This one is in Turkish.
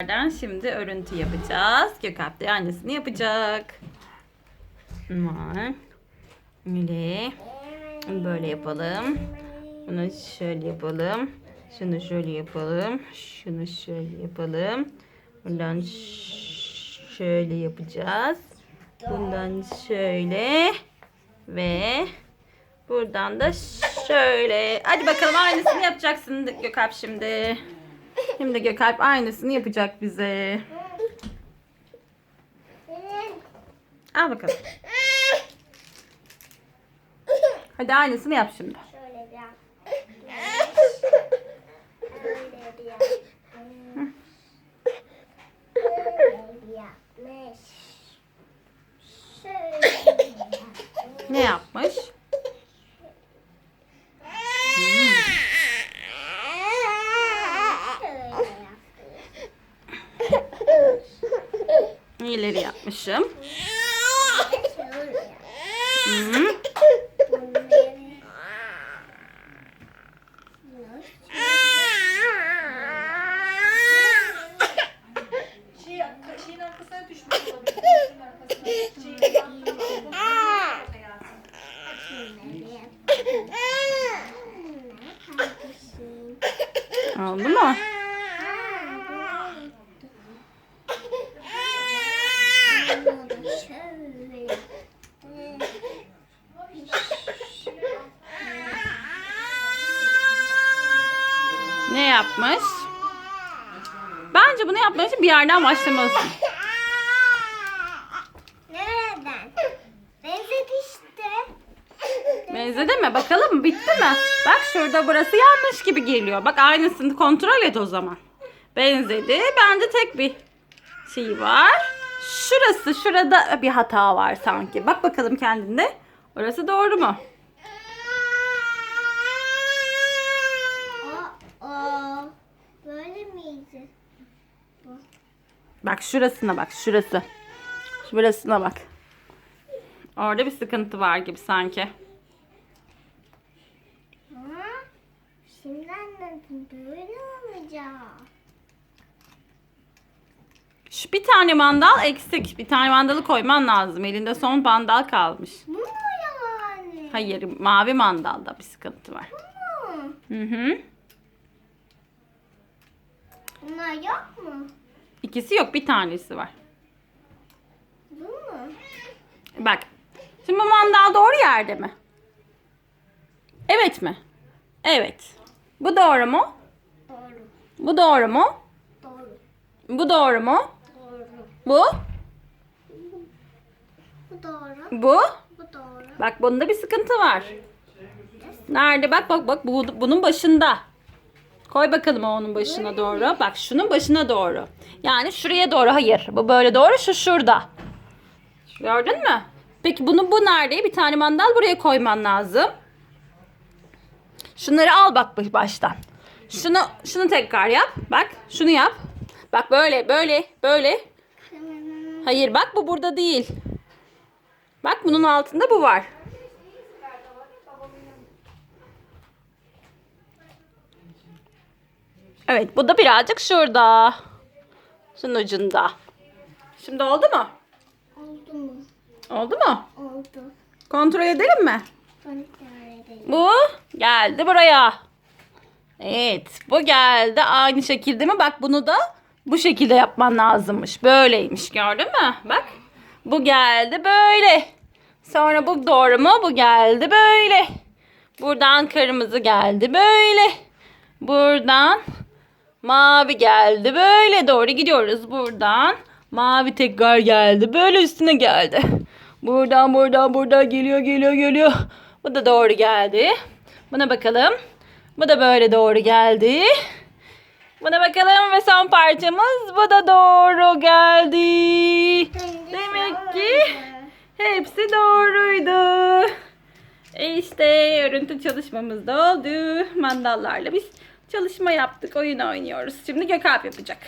Nereden şimdi örüntü yapacağız. Gökalp de annesini yapacak. Var. Böyle. Böyle yapalım. Bunu şöyle yapalım. Şunu şöyle yapalım. Şunu şöyle yapalım. Bundan şöyle yapacağız. Bundan şöyle ve buradan da şöyle. Hadi bakalım aynısını yapacaksın Gökalp şimdi. Şimdi Gökalp aynısını yapacak bize. Al bakalım. Hadi aynısını yap şimdi. Şöyle bir yap. Öyle bir yap. Şöyle bir yapmış. Şöyle bir yapmış. Ne yapmış? Şöyle yapmış. İyileri yapmışım. Şöyle yapmış. Hı. Bunları- Şey, şeyin arkasına düşmüş olabilir. Şeyin arkasına. Şeyin arkasına. Hayatım. Oldu mu? Ne yapmış? Bence bunu yapmak için bir yerden başlamalısın. Nereden? Benzet işte. Benzedi mi? Bakalım? Bitti mi? Bak şurada burası yanlış gibi geliyor. Bak aynısını kontrol et o zaman. Benzedi. Bence tek bir şey var. Şurası, şurada bir hata var sanki. Bak bakalım kendinde. Orası doğru mu? O, o. Böyle miydi? Bak şurasına bak, şurası. Şurasına bak. Orada bir sıkıntı var gibi sanki. Ha? Şimdi anladım. Böyle olacak. Şu bir tane mandal eksik. Bir tane mandalı koyman lazım. Elinde son mandal kalmış. Bu mu yani? Hayır, mavi mandalda bir sıkıntı var. Bu mu? Hı hı. İkisi yok, bir tanesi var. Bu mu? Bak. Şimdi bu mandal doğru yerde mi? Evet mi? Evet. Bu doğru mu? Doğru. Bu doğru mu? Doğru. Bu doğru mu? Doğru. Bu? Bu doğru. Bu? Bu doğru. Bak bunda bir sıkıntı var. Nerede? Bak bak bak bu, bunun başında. Koy bakalım onun başına doğru. Bak şunun başına doğru. Yani şuraya doğru. Hayır. Bu böyle doğru. Şu şurada. Gördün mü? Peki bunu bu nerede? Bir tane mandal buraya koyman lazım. Şunları al bak baştan. Şunu şunu tekrar yap. Bak şunu yap. Bak böyle böyle böyle. Hayır bak bu burada değil. Bak bunun altında bu var. Evet bu da birazcık şurada. Şunun ucunda. Şimdi oldu mu? Oldu mu? Oldu mu? Oldu. Kontrol edelim mi? Kontrol edelim. Bu geldi buraya. Evet bu geldi aynı şekilde mi? Bak bunu da bu şekilde yapman lazımmış. Böyleymiş gördün mü? Bak bu geldi böyle. Sonra bu doğru mu? Bu geldi böyle. Buradan kırmızı geldi böyle. Buradan mavi geldi böyle. Doğru gidiyoruz buradan. Mavi tekrar geldi. Böyle üstüne geldi. Buradan buradan buradan geliyor geliyor geliyor. Bu da doğru geldi. Buna bakalım. Bu da böyle doğru geldi. Buna bakalım ve son parçamız bu da doğru geldi. Demek ki hepsi doğruydu. E işte örüntü çalışmamız da oldu. Mandallarla biz çalışma yaptık, oyun oynuyoruz. Şimdi Gökalp yapacak.